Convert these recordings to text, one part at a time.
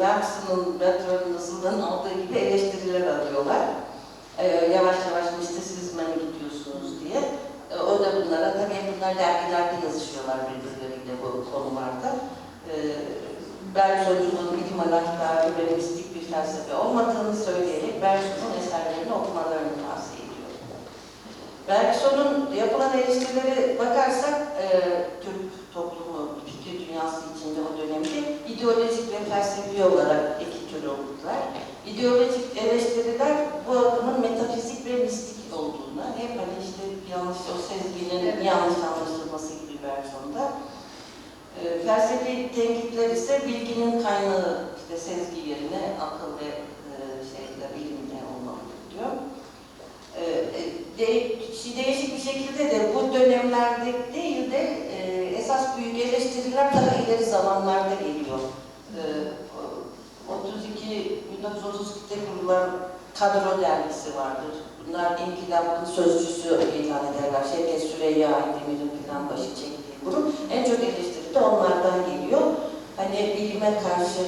Bertrand Russell'ın aldığı gibi eleştiriler alıyorlar. E, yavaş yavaş mistisizme mi gidiyorsunuz diye. E, o da bunlara, tabii bunlar dergilerde yazışıyorlar birbirleriyle bu konularda. E, Bergson'un bilim anahtarı ve mistik bir felsefe olmadığını söyleyerek Bergson'un eserlerini okumalarını tavsiye ediyor. Bergson'un yapılan eleştirilere bakarsak, e, Türk toplumu, fikir dünyası içinde o dönemde ideolojik felsefi olarak iki tür oldular. İdeolojik eleştiriler bu akımın metafizik ve mistik olduğuna, hep hani işte yanlış, o sezginin yanlış anlaşılması gibi Bergson'da. E, felsefi tenkitler ise bilginin kaynağı, işte sezgi yerine akıl ve e, şeyle, bilimle olmalıdır diyor. E, e, de, değişik bir şekilde de bu dönemlerde değil de e, esas büyük eleştiriler daha ileri zamanlarda geliyor. E, o 32 1932'de kurulan kadro dergisi vardır. Bunlar inkılapın sözcüsü ilan ederler. Şevket Süreyya Aydemir'in falan başı çektiği grup. En çok eleştiri de onlardan geliyor. Hani bilime karşı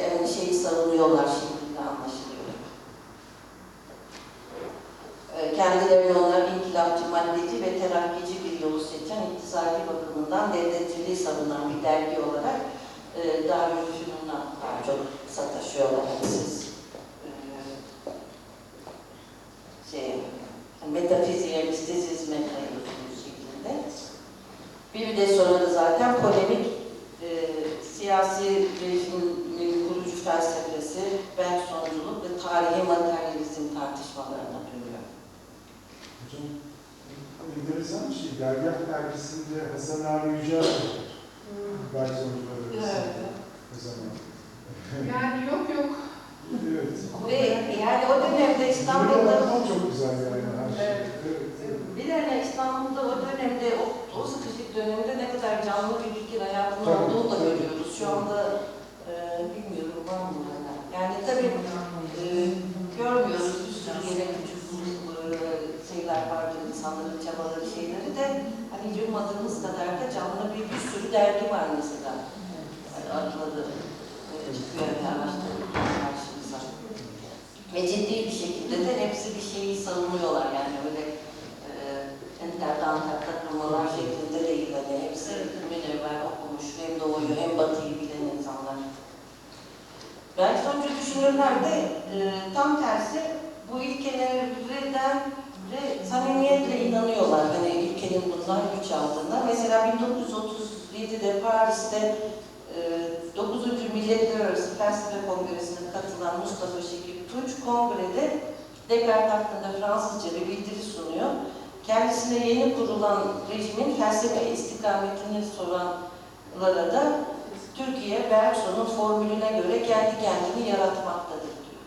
yani şeyi savunuyorlar şimdi anlaşılıyor. E, Kendilerini onlar inkılapçı, maddeci ve terakkici bir yolu seçen iktisadi bakımından devletçiliği savunan bir dergi olarak e, Darülfünun'a daha çok sataşıyorlar. Siz e, şey, metafiziğe, mistisizme kayıyorsunuz şeklinde. Bir de sonra da zaten polemik e, siyasi rejimin kurucu felsefesi, Bergsonculuk ve tarihi materyalizm tartışmalarına dönüyor. Hocam, enteresan bir şey. Dergah dergisinde Hasan Ali Yüce var. Garsoncular arasında. Hasan abi. Yani yok yok. Evet. Ve yani o dönemde İstanbul'da çok güzel yani her şey. Evet. Evet, evet. bir de hani İstanbul'da o dönemde, o, o sıkışık dönemde ne kadar canlı bir fikir hayatının Tabii. olduğunu da görüyoruz. Şu anda e, bilmiyorum var mı hala. Yani tabii e, görmüyoruz bir sürü yere küçük e, şeyler vardır, insanların çabaları şeyleri de hani yummadığımız kadar da canlı bir, bir sürü dergi var mesela. Yani adları e, çıkıyor yani araştırma karşımıza. Ve ciddi bir şekilde de hepsi bir şeyi savunuyorlar yani öyle e, enterden takılmalar şeklinde değil. Hani hepsi münevver okumuş, hem doğuyu hem batıyı bilen insanlar. Bergsoncu düşünürler de e, tam tersi bu ilkelerden de samimiyetle inanıyorlar. Hani ülkenin bundan güç aldığına. Mesela 1937'de Paris'te 9. Milletler Arası Felsefe Kongresi'ne katılan Mustafa Şekip Tunç kongrede Descartes hakkında Fransızca bir bildiri sunuyor. Kendisine yeni kurulan rejimin felsefe istikametini soranlara da Türkiye Bergson'un formülüne göre kendi kendini yaratmaktadır diyor.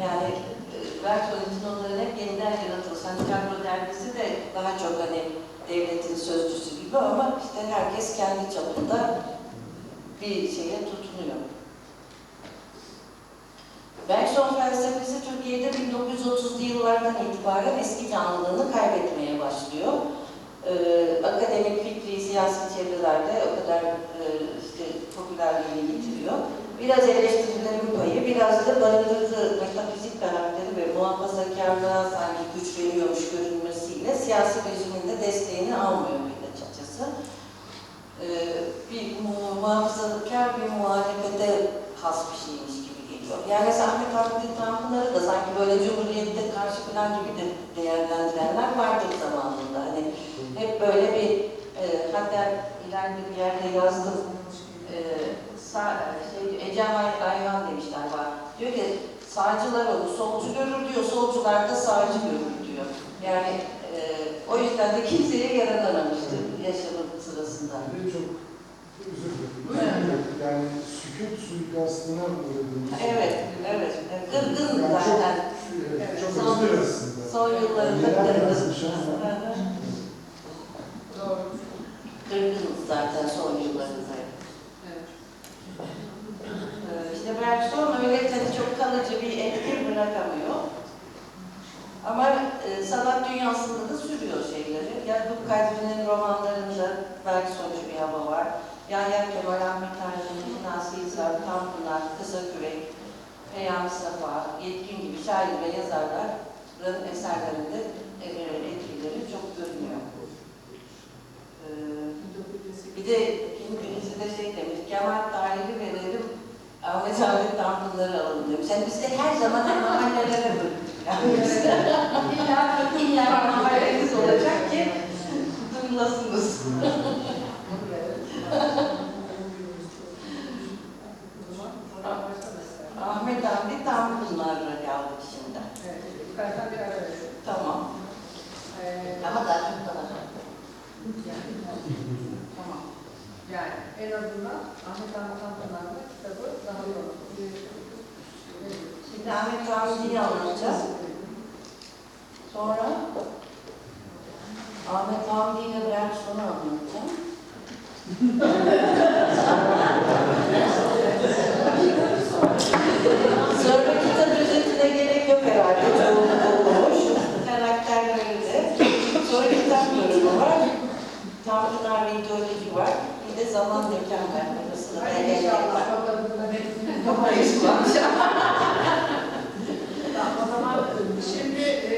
Yani e, Bergson için onların hep yeniden yaratılmış. Hani Kadro dergisi de daha çok hani devletin sözcüsü gibi ama işte herkes kendi çapında bir şeye tutunuyor. Bergson felsefesi Türkiye'de 1930'lu yıllardan itibaren eski canlılığını kaybetmeye başlıyor. Ee, akademik, fikri, siyasi çevrelerde o kadar e, işte popülerliğini yitiriyor. Biraz eleştirilerin payı, biraz da barındırdığı metafizik karakteri ve muhafazakarlığa sanki güç veriyormuş görünmesiyle siyasi rejimin de desteğini almıyor bir açıkçası. Ee, bir mu- muhafazakar bir muhalefete has bir şeymiş gibi geliyor. Yani mesela Ahmet Tanpınar'ı da sanki böyle Cumhuriyet'te karşı falan gibi de değerlendirenler vardır zamanında. Hani hep böyle bir, e, hatta ileride bir yerde yazdım, e, sağ, şey, Ece Ay- Ayhan demişler var. Diyor ki sağcılar onu solcu görür diyor, solcular da sağcı görür diyor. Yani e, o yüzden de kimseye yaranamamıştır yaşamı sırasında. Çok özür dilerim. Evet. Yani sükut suikastına uğradığımız. Evet, evet. Yani zaten. Çok, evet, çok Son- özür aslında. Son yıllarında. Doğru. Kırgın zaten son yıllarında. Evet. Ee, İşte Bergson öyle tabii çok kalıcı bir etki bırakamıyor. Ama e, sanat dünyasında da sürüyor şeyleri. Yani bu Kadri'nin romanlarında var. Yahya Kemal, Ahmet Hacan, Şinasi Hisar, Tanpınar, Kısakürek, Peyami Safa, Yetkin gibi şair ve yazarların eserlerinde etkileri çok görünüyor. Ee, bir de birisi de şey demiş, Kemal Tahir'i verelim, Ahmet Ahmet Tanpınar'ı alalım demiş. Yani biz de her zaman mahallelere bölündük. Yani biz de illa, mahalleniz olacak ki duyulasınız. Ahmet abi Tanpınar'la geldik şimdi. Evet, yukarıdan bir ara verelim. Tamam. Ee, Ama daha çok daha. yani, Tamam. yani en azından Ahmet Ahmet Tanpınar'la kitabı daha olur. Şimdi Ahmet Hamdi'yi anlatacağız. Sonra Ahmet Hamdi ile biraz sonra anlatacağım. sonra kitap özetine gerek yok herhalde. Çoğunluk okumuş. Karakterleri de. Sonra kitap bölümü var. İdeoloji var. Bir de zaman mekan var. Arasında Hadi belgeler inşallah o zaman şimdi e,